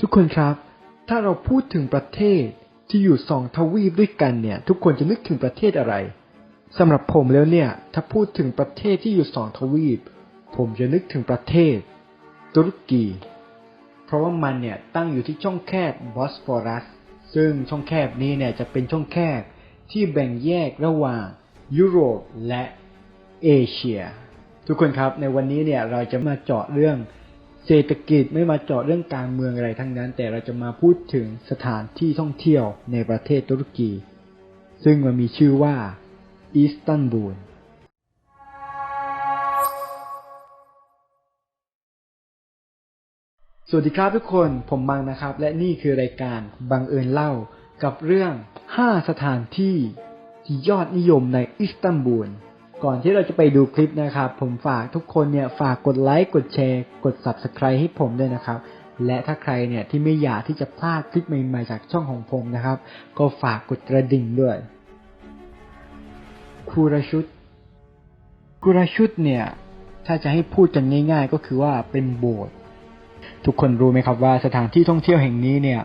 ทุกคนครับ ถ้าเราพูดถึงประเทศที่อยู่สองทวีปด้วยกันเนี่ย ทุกคนจะนึกถึงประเทศอะไรสำหรับผมแล้วเนี่ย ถ้าพูดถึงประเทศที่อยู่สองทวีป ผมจะนึกถึงประเทศ ตุรกี เพราะว่ามันเนี่ยตั้งอยู่ที่ช่องแคบบอสฟอรัส ซึ่งช่องแคบนี้เนี่ยจะเป็นช่องแคบที่แบ่งแยกระหว่างยุโรปและเอเชีย ทุกคนครับในวันนี้เนี่ยเราจะมาเจาะเรื่อง เศรษฐกิจไม่มาเจาะเรื่องการเมืองอะไรทั้งนั้น แต่เราจะมาพูดถึงสถานที่ท่องเที่ยวในประเทศตุรกี ซึ่งมันมีชื่อว่าอิสตันบูลสวัสดีครับทุกคนผมบังนะครับ และนี่คือรายการบังเอิญเล่ากับเรื่อง 5 สถานที่ที่ยอดนิยมในอิสตันบูล ก่อนที่เราจะไปดูคลิปนะครับ ผมฝากทุกคนเนี่ยฝากกดไลค์กดแชร์กด Subscribe ให้ผมด้วยนะครับ และถ้าใครเนี่ยที่ไม่อยากที่จะพลาดคลิปใหม่ๆจากช่องของผมนะครับ ก็ฝากกดกระดิ่งด้วยคูราชุดคูราชุดเนี่ย ถ้าจะให้พูดกันง่าย ๆ ก็คือว่าเป็นโบสถ์ทุกคนรู้ไหมครับว่าสถานที่ท่องเที่ยวแห่งนี้เนี่ย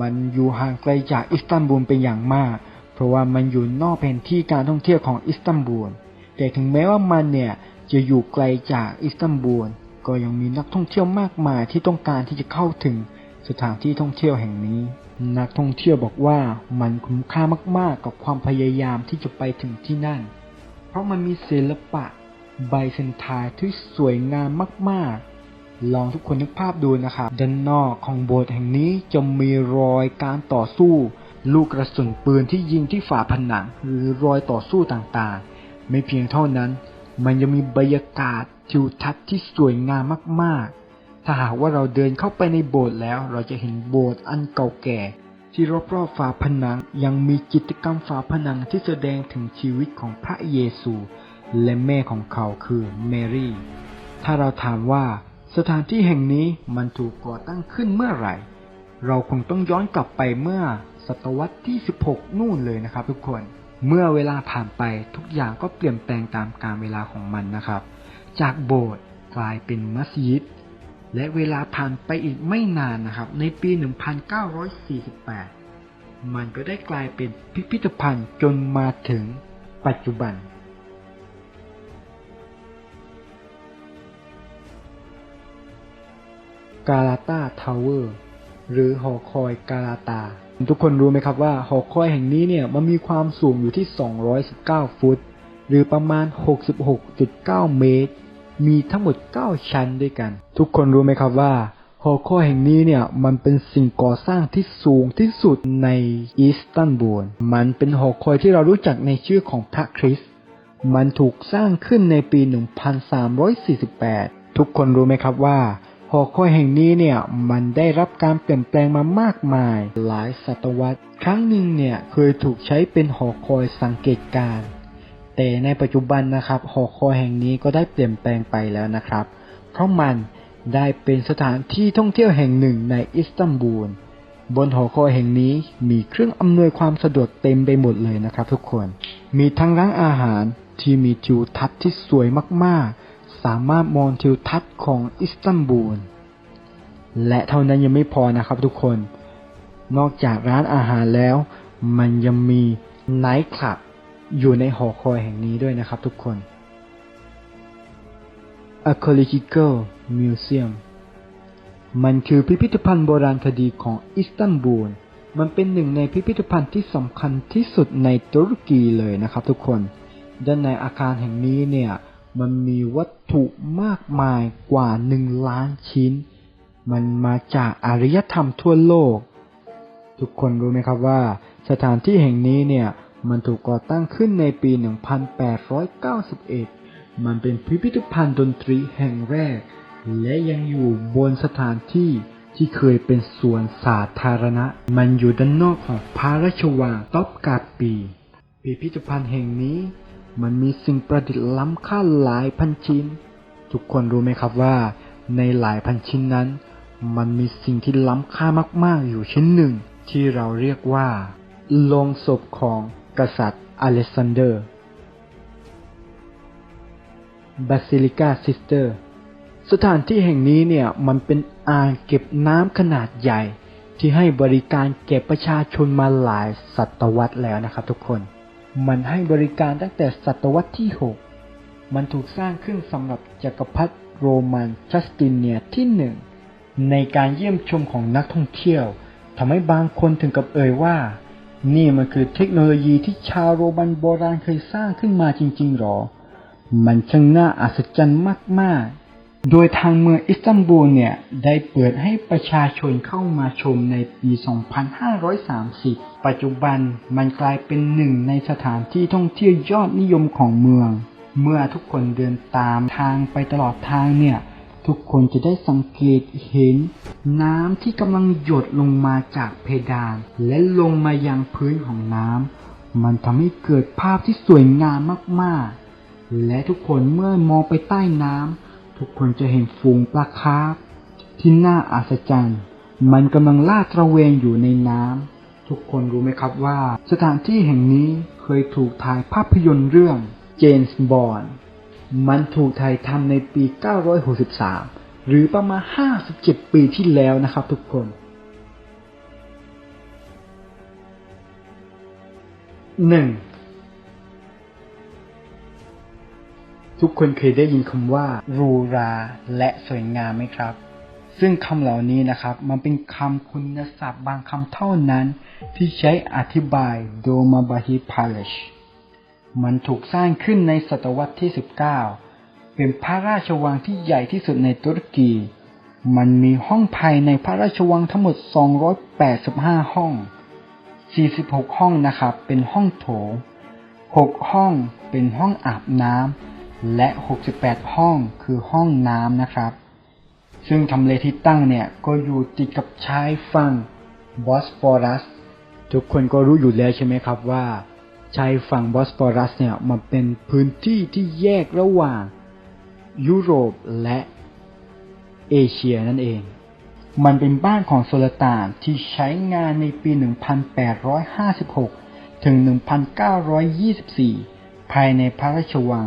มันอยู่ห่างไกลจากอิสตันบูลเป็นอย่างมาก เพราะว่ามันอยู่นอกแผนที่การท่องเที่ยวของอิสตันบูล แต่ถึงแม้ว่ามันเนี่ยจะอยู่ไกลจากอิสตันบูลก็ยังมีนักท่องเที่ยวมากมายที่ต้องการที่จะเข้าถึงสถานที่ท่องเที่ยวแห่งนี้ นักท่องเที่ยวบอกว่ามันคุ้มค่ามากๆ กับความพยายามที่จะไปถึงที่นั่น เพราะมันมีศิลปะไบเซนไทน์ที่สวยงามมากๆ ลองทุกคนนึกภาพดูนะครับด้านนอกของโบสถ์แห่งนี้จะมีรอยการต่อสู้ ลูกกระสุนปืนที่ยิงที่ฝาผนังหรือรอยต่อสู้ต่างๆ ไม่เพียงเท่านั้น มันยังมีบรรยากาศทิวทัศน์ที่สวยงามมากๆ ถ้าหากว่าเราเดินเข้าไปในโบสถ์แล้ว เราจะเห็นโบสถ์อันเก่าแก่ ที่รอบๆฝาผนังยังมีกิจกรรมฝาผนังที่แสดงถึงชีวิตของพระเยซู และแม่ของเขาคือเมรี่ ถ้าเราถามว่าสถานที่แห่งนี้มันถูกก่อตั้งขึ้นเมื่อไหร่ เราคงต้องย้อนกลับไปเมื่อศตวรรษที่ 16 นู่นเลยนะครับทุกคน เมื่อเวลาผ่านไปทุกอย่างก็เปลี่ยนแปลงตามกาลเวลาของมันนะครับ จากโบสถ์กลายเป็นมัสยิด และเวลาผ่านไปอีกไม่นานนะครับ ในปี 1948 มันก็ได้กลายเป็นพิพิธภัณฑ์จนมาถึงปัจจุบันกาลาตาทาวเวอร์ หรือหอคอยกาลาตา ทุกคนรู้ไหมครับว่าหอคอยแห่งนี้เนี่ยมันมีความสูงอยู่ที่ 219 ฟุต หรือประมาณ 66.9 เมตร มีทั้งหมด 9 ชั้นด้วยกัน ทุกคนรู้ไหมครับว่าหอคอยแห่งนี้เนี่ยมันเป็นสิ่งก่อสร้างที่สูงที่สุดในอิสตันบูล มันเป็นหอคอยที่เรารู้จักในชื่อของพระคริสต์ มันถูกสร้างขึ้นในปี 1348 ทุกคนรู้ไหมครับว่า หอคอยแห่งนี้เนี่ยมันได้รับการเปลี่ยนแปลงมามากมาย หลายศตวรรษ ครั้งหนึ่งเนี่ยเคยถูกใช้เป็นหอคอยสังเกตการณ์แต่ในปัจจุบันนะครับหอคอยแห่งนี้ก็ได้เปลี่ยนแปลงไปแล้วนะครับ เพราะมันได้เป็นสถานที่ท่องเที่ยวแห่งหนึ่งในอิสตันบูล บนหอคอยแห่งนี้มีเครื่องอำนวยความสะดวกเต็มไปหมดเลยนะครับ ทุกคน มีทั้งร้านอาหารที่มีทิวทัศน์ที่สวยมากๆ สามารถมองทิวทัศน์ของอิสตันบูล และเท่านั้นยังไม่พอนะครับทุกคน นอกจากร้านอาหารแล้ว มันยังมีไนท์คลับอยู่ในหอคอยแห่งนี้ด้วยนะครับทุกคน Archaeological Museum มันคือพิพิธภัณฑ์โบราณคดีของอิสตันบูล มันเป็นหนึ่งในพิพิธภัณฑ์ที่สำคัญที่สุดในตุรกีเลยนะครับทุกคน ด้านในอาคารแห่งนี้เนี่ย มันมีวัตถุมากมายกว่าหนึ่งล้านชิ้น มันมาจากอารยธรรมทั่วโลก ทุกคนรู้ไหมครับว่า สถานที่แห่งนี้เนี่ย มันถูกก่อตั้งขึ้นในปี 1891 มันเป็นพิพิธภัณฑ์ดนตรีแห่งแรก และยังอยู่บนสถานที่ที่เคยเป็นสวนสาธารณะ มันอยู่ด้านนอกของพระราชวังต๊อบกาปี พิพิธภัณฑ์แห่งนี้ มันมีสิ่งประดิษฐ์ล้ำค่าหลายพันชิ้น ทุกคนรู้ไหมครับว่า ในหลายพันชิ้นนั้น มันมีสิ่งที่ล้ำค่ามาก ๆ อยู่ชิ้นหนึ่ง ที่เราเรียกว่าโลงศพของกษัตริย์อเล็กซานเดอร์ บาซิลิกาซิสเตอร์ สถานที่แห่งนี้เนี่ยมันเป็นอ่างเก็บน้ำขนาดใหญ่ ที่ให้บริการแก่ประชาชนมาหลายศตวรรษแล้วนะครับทุกคน มันให้บริการตั้งแต่ศตวรรษที่ 6 มันถูกสร้างขึ้นสำหรับจักรพรรดิโรมันจัสตินเนียที่หนึ่งในการเยี่ยมชมของนักท่องเที่ยวทำให้บางคนถึงกับเอ่ยว่า นี่มันคือเทคโนโลยีที่ชาวโรมันโบราณเคยสร้างขึ้นมาจริงๆหรอ มันช่างน่าอัศจรรย์มากๆ โดยทางเมืองอิสตันบูลเนี่ย ได้เปิดให้ประชาชนเข้ามาชมในปี 2530 ปัจจุบันมันกลายเป็นหนึ่งในสถานที่ท่องเที่ยวยอดนิยมของเมือง เมื่อทุกคนเดินตามทางไปตลอดทางเนี่ย ทุกคนจะได้สังเกตเห็น น้ำที่กำลังหยดลงมาจากเพดาน และลงมายังพื้นของน้ำ มันทำให้เกิดภาพที่สวยงามมากๆ และทุกคนเมื่อมองไปใต้น้ำ ทุกคนจะเห็นฝูงปลาคาร์ฟที่น่าอัศจรรย์ มันกำลังล่าตระเวนอยู่ในน้ำทุกคนรู้ไหมครับว่า สถานที่แห่งนี้เคยถูกถ่ายภาพยนตร์เรื่องเจนส์บอนมันถูกถ่ายทำในปี 963 หรือประมาณ 57 ปีที่แล้วนะครับทุกคนหนึ่ง ทุกคนเคยได้ยินคำว่ารูราและสวยงามไหมครับ ซึ่งคำเหล่านี้นะครับ มันเป็นคำคุณศัพท์บางคำเท่านั้น ที่ใช้อธิบายโดมาบาฮิพาเลชมันถูกสร้างขึ้นในศตวรรษที่ 19 เป็นพระราชวังที่ใหญ่ที่สุดในตุรกี มันมีห้องภายในพระราชวังทั้งหมด 285 ห้อง 46 ห้องนะครับ เป็นห้องโถง 6 ห้องเป็นห้องอาบน้ำ และ 68 ห้องคือห้องน้ำนะครับ ซึ่งทำเลที่ตั้งเนี่ยก็อยู่ติดกับชายฝั่งบอสฟอรัส ทุกคนก็รู้อยู่แล้วใช่ไหมครับว่าชายฝั่งบอสฟอรัสเนี่ยมันเป็นพื้นที่ที่แยกระหว่างยุโรปและเอเชียนั่นเอง มันเป็นบ้านของโซลต่านที่ใช้งานในปี 1856 ถึง 1924 ภายในพระราชวัง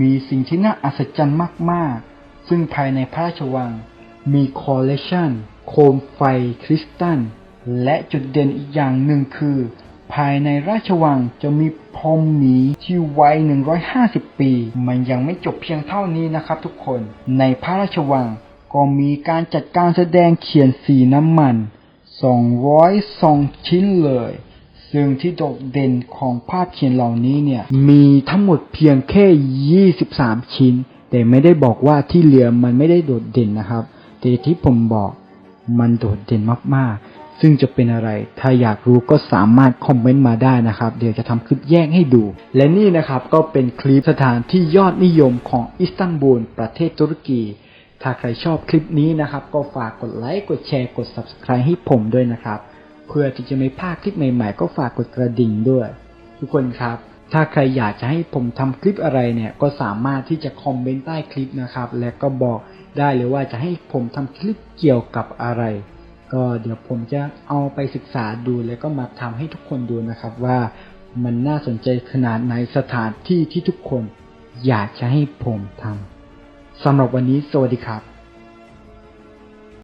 มีสิ่งที่น่าอัศจรรย์มากๆ ซึ่งภายในพระราชวัง มีคอลเลคชันโคมไฟคริสตัล และจุดเด่นอีกอย่างหนึ่งคือ ภายในราชวังจะมีพรมหมีที่วัย150 ปี มันยังไม่จบเพียงเท่านี้นะครับทุกคน ในพระราชวังก็มีการจัดการแสดงเขียนสีน้ำมัน 202 ชิ้นเลย ซึ่งที่โดดเด่นของภาพเขียนเหล่านี้เนี่ย มีทั้งหมดเพียงแค่ 23 ชิ้น แต่ไม่ได้บอกว่าที่เหลือมันไม่ได้โดดเด่นนะครับ แต่ที่ผมบอกมันโดดเด่นมากๆ ซึ่งจะเป็นอะไร ถ้าอยากรู้ก็สามารถคอมเมนต์มาได้นะครับ เดี๋ยวจะทำคลิปแยกให้ดู และนี่นะครับก็เป็นคลิปสถานที่ยอดนิยมของอิสตันบูล ประเทศตุรกีถ้าใครชอบคลิปนี้นะครับ ก็ฝากกดไลค์ กดแชร์ กด subscribe ให้ผมด้วยนะครับ เพื่อที่จะไม่พลาดคลิปใหม่ๆ ก็ฝากกดกระดิ่งด้วย ทุกคนครับ ถ้าใครอยากจะให้ผมทำคลิปอะไรเนี่ย ก็สามารถที่จะคอมเมนต์ใต้คลิปนะครับ และก็บอกได้เลยว่าจะให้ผมทำคลิปเกี่ยวกับอะไร ก็เดี๋ยวผมจะเอาไปศึกษาดูแล้วก็มาทำให้ทุกคนดูนะครับว่ามันน่าสนใจขนาดไหนสถานที่ที่ทุกคน อยากจะให้ผมทำสำหรับวันนี้สวัสดีครับ